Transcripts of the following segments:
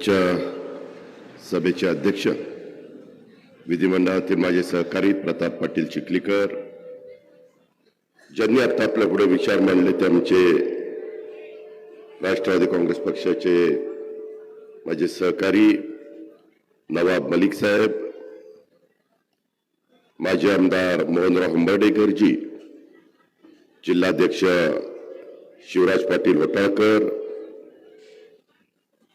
आजच्या सभेचे अध्यक्ष विधिमंडळातील माझे सहकारी प्रताप पाटील चिखलीकर ज्यांनी आता आपल्या पुढे विचार मांडले ते आमचे राष्ट्रवादी काँग्रेस पक्षाचे माझे सहकारी नवाब मलिक साहेब माजी आमदार मोहनराव हंबर्डेकरजी जिल्हाध्यक्ष शिवराज पाटील वटाळकर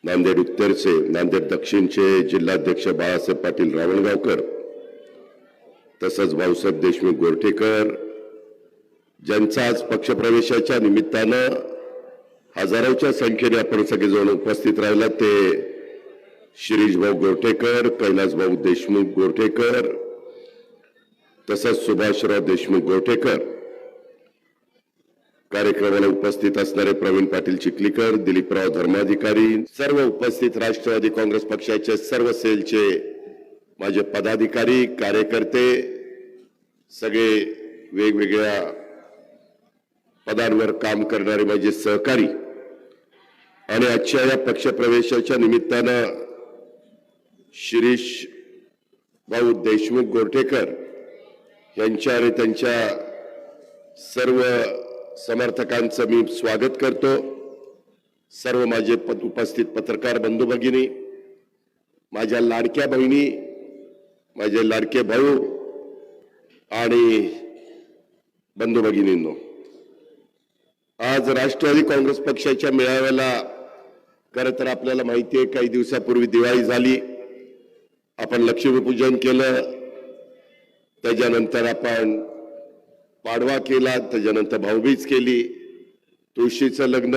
नांदेड उत्तरचे नांदेड दक्षिणचे जिल्हाध्यक्ष बाळासाहेब पाटील रावणगावकर तसंच भाऊसाहेब देशमुख गोरठेकर ज्यांचा आज पक्षप्रवेशाच्या निमित्तानं हजारोच्या संख्येने आपण सगळेजण उपस्थित राहिला ते शिरीष भाऊ गोरठेकर कैलासभाऊ देशमुख गोरठेकर तसंच सुभाषराव देशमुख गोरठेकर. कार्यक्रमाला उपस्थित असणारे प्रवीण पाटील चिखलीकर दिलीपराव धर्माधिकारी सर्व उपस्थित राष्ट्रवादी काँग्रेस पक्षाचे सर्व सेलचे माझे पदाधिकारी कार्यकर्ते सगळे वेगवेगळ्या पदांवर काम करणारे माझे सहकारी आणि आजच्या या पक्षप्रवेशाच्या निमित्तानं शिरीष भाऊ देशमुख गोरठेकर यांच्या आणि त्यांच्या सर्व समर्थकांचं मी स्वागत करतो. सर्व माझे पद उपस्थित पत्रकार बंधू भगिनी माझ्या लाडक्या बहिणी माझे लाडके भाऊ आणि बंधू भगिनींनो आज राष्ट्रवादी काँग्रेस पक्षाच्या मेळाव्याला खरं तर आपल्याला माहिती आहे काही दिवसापूर्वी दिवाळी झाली. आपण लक्ष्मीपूजन केलं. त्याच्यानंतर आपण पाडवा केला त्याच्यानंतर भाऊबीज केली. तुळशीचं लग्न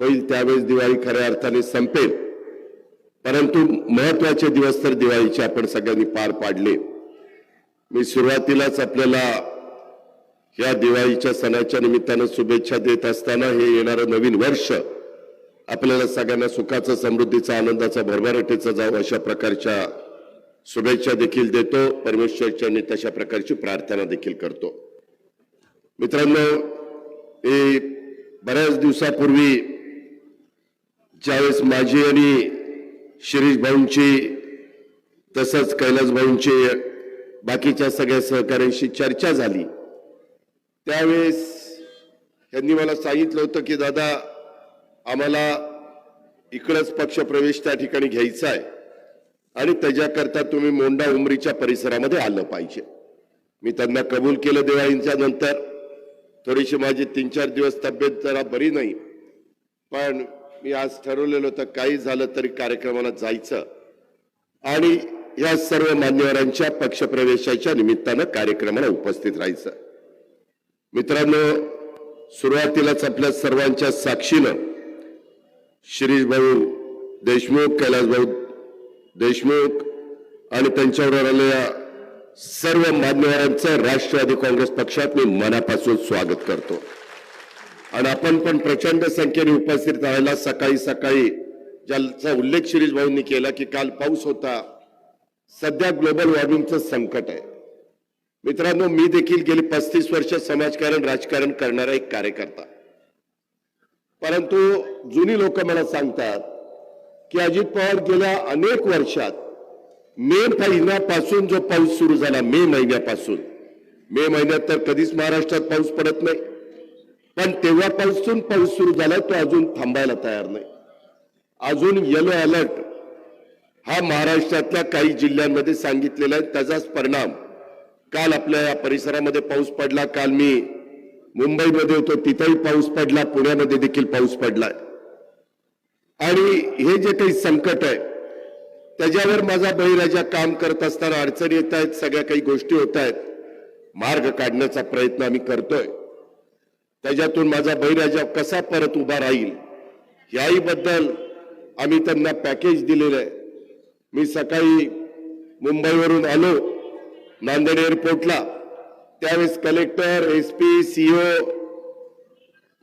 होईल त्यावेळेस दिवाळी खऱ्या अर्थाने संपेल. परंतु महत्त्वाचे दिवस तर दिवाळीचे आपण सगळ्यांनी पार पाडले. मी सुरुवातीलाच आपल्याला या दिवाळीच्या सणाच्या निमित्तानं शुभेच्छा देत असताना हे येणारं नवीन वर्ष आपल्याला सगळ्यांना सुखाचं समृद्धीचा आनंदाचा भरभराटीचा जावं अशा प्रकारच्या शुभेच्छा देखील देतो. परमेश्वरच्या तशा प्रकारची प्रार्थना देखील करतो. मित्रांनो हे बऱ्याच दिवसापूर्वी ज्यावेळेस माझी आणि शिरीष भाऊंची तसंच कैलास भाऊंची बाकीच्या सगळ्या सहकाऱ्यांशी चर्चा झाली. त्यावेळेस त्यांनी मला सांगितलं होतं की दादा आम्हाला इकडंच पक्षप्रवेश त्या ठिकाणी घ्यायचा आहे आणि त्याच्याकरता तुम्ही मोंडा उमरीच्या परिसरामध्ये आलं पाहिजे. मी त्यांना कबूल केलं दिवाळींच्या नंतर. थोडीशी माझी तीन चार दिवस तब्येत जरा बरी नाही. पण मी आज ठरवलेलं होतं काही झालं तरी कार्यक्रमाला जायचं. आणि या सर्व मान्यवरांच्या पक्षप्रवेशाच्या निमित्तानं कार्यक्रमाला उपस्थित राहायचं. मित्रांनो सुरुवातीलाच आपल्या सर्वांच्या साक्षीनं शिरीष भाऊ देशमुख कैलासभाऊ देशमुख आणि त्यांच्यावर आलेल्या सर्व मान्यवरांचं राष्ट्रवादी काँग्रेस पक्षात मी मनापासून स्वागत करतो. आणि आपण पण प्रचंड संख्येने उपस्थित राहायला सकाळी सकाळी ज्याचा उल्लेख शिरीष भाऊंनी केला की काल पाऊस होता. सध्या ग्लोबल वॉर्मिंगचं संकट आहे. मित्रांनो मी देखील गेली पस्तीस वर्ष समाजकारण राजकारण करणारा एक कार्यकर्ता. परंतु जुनी लोक मला सांगतात की अजित पवार गेल्या अनेक वर्षात मे महिन्यापासून जो पाऊस सुरू झाला मे महिन्यापासून. मे महिन्यात तर कधीच महाराष्ट्रात पाऊस पडत नाही. पण तेव्हापासून पाऊस सुरू झालाय तो अजून थांबायला तयार नाही. अजून येलो अलर्ट हा महाराष्ट्रातल्या काही जिल्ह्यांमध्ये सांगितलेला आहे. त्याचाच परिणाम काल आपल्या या परिसरामध्ये पाऊस पडला. काल मी मुंबईमध्ये होतो तिथेही पाऊस पडला. पुण्यामध्ये देखील पाऊस पडलाय आणि हे जे काही संकट आहे त्याच्यावर माझा बळीराजा काम करत असताना अडचणी येत आहेत सगळ्या काही गोष्टी होत आहेत. मार्ग काढण्याचा प्रयत्न आम्ही करतोय. त्याच्यातून माझा बळीराजा कसा परत उभा राहील याही बद्दल आम्ही त्यांना पॅकेज दिलेलं आहे. मी सकाळी मुंबईवरून आलो नांदेड एअरपोर्टला त्यावेळेस कलेक्टर एस पी सीओ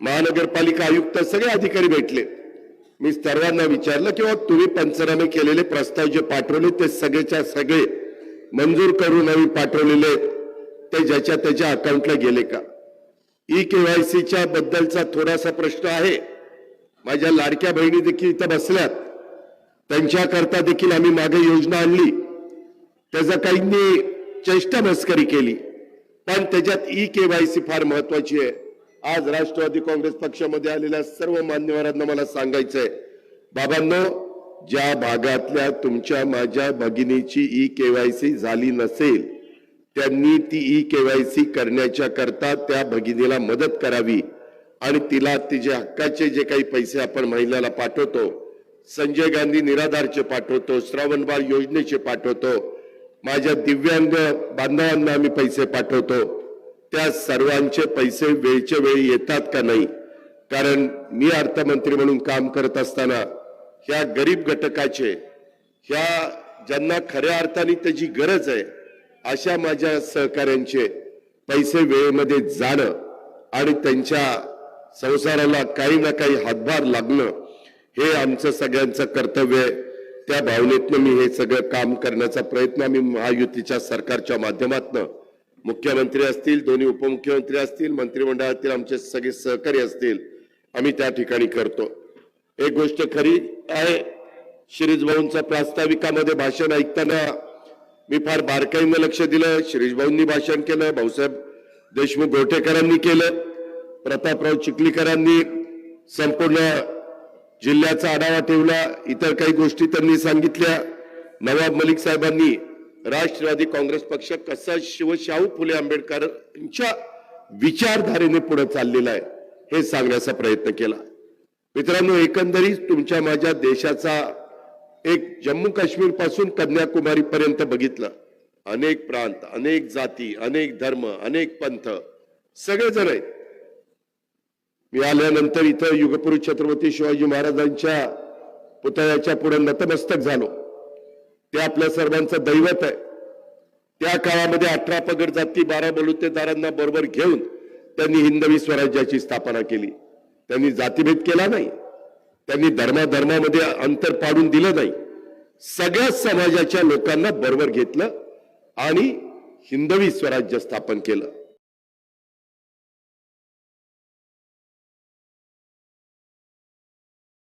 महानगरपालिका आयुक्त सगळे अधिकारी भेटले. मी सर्वांना विचारलं की बाबा तुम्ही पंचनामे केलेले प्रस्ताव जे पाठवले ते सगळेच्या सगळे मंजूर करून आम्ही पाठवलेले ते ज्याच्या त्याच्या अकाउंटला गेले का? ई केवायसीच्या बद्दलचा थोडासा प्रश्न आहे. माझ्या लाडक्या बहिणी देखील इथं बसल्यात. त्यांच्याकरता देखील आम्ही मागे योजना आणली. त्याचा काहींनी चेष्टा मस्करी केली. पण त्याच्यात ई केवायसी फार महत्वाची आहे. आज राष्ट्रवादी काँग्रेस पक्षामध्ये आलेल्या सर्व मान्यवरांना मला सांगायचंय. बाबांनो ज्या भागातल्या तुमच्या माझ्या भगिनीची ई केवायसी झाली नसेल त्यांनी ती ई केवायसी करण्याच्या करता त्या भगिनीला मदत करावी आणि तिला तिचे हक्काचे जे काही पैसे आपण महिलाला पाठवतो संजय गांधी निराधारचे पाठवतो श्रावणबाळ योजनेचे पाठवतो माझ्या दिव्यांग बांधवांना आम्ही पैसे पाठवतो त्या सर्वांचे पैसे वेळच्या वेळी येतात का नाही? कारण मी अर्थमंत्री म्हणून काम करत असताना ह्या गरीब घटकाचे ह्या ज्यांना खऱ्या अर्थाने त्याची गरज आहे अशा माझ्या सहकाऱ्यांचे पैसे वेळेमध्ये जाणं आणि त्यांच्या संसाराला काही ना काही हातभार लागणं हे आमचं सगळ्यांचं कर्तव्य आहे. त्या भावनेतनं मी हे सगळं काम करण्याचा प्रयत्न आम्ही महायुतीच्या सरकारच्या माध्यमातनं मुख्यमंत्री असतील दोन्ही उपमुख्यमंत्री असतील मंत्रिमंडळातील आमचे सगळे सहकारी असतील आम्ही त्या ठिकाणी करतो. एक गोष्ट खरी आहे शिरीष भाऊंचा प्रास्ताविकामध्ये भाषण ऐकताना मी फार बारकाईनं लक्ष दिलं. शिरीष भाऊंनी भाषण केलं भाऊसाहेब देशमुख गोटेकरांनी केलं प्रतापराव चिखलीकरांनी संपूर्ण जिल्ह्याचा आढावा ठेवला इतर काही गोष्टी त्यांनी सांगितल्या. नवाब मलिक साहेबांनी राष्ट्रवादी काँग्रेस पक्ष कसा शिवशाहू फुले आंबेडकरांच्या विचारधारेने पुढे चाललेला आहे हे सांगण्याचा प्रयत्न केला. मित्रांनो एकंदरीत तुमच्या माझ्या देशाचा एक जम्मू काश्मीरपासून कन्याकुमारी पर्यंत बघितलं. अनेक प्रांत अनेक जाती अनेक धर्म अनेक पंथ सगळेजण आहेत. मी आल्यानंतर इथं युगपुरुष छत्रपती शिवाजी महाराजांच्या पुतळ्याच्या पुढे नतमस्तक झालो. ते आपल्या सर्वांचं दैवत आहे. त्या काळामध्ये अठरा पगड जाती बारा बलुतेदारांना बरोबर घेऊन त्यांनी हिंदवी स्वराज्याची स्थापना केली. त्यांनी जातीभेद केला नाही. त्यांनी धर्माधर्मामध्ये अंतर पाडून दिलं नाही. सगळ्या समाजाच्या लोकांना बरोबर घेतलं आणि हिंदवी स्वराज्य स्थापन केलं.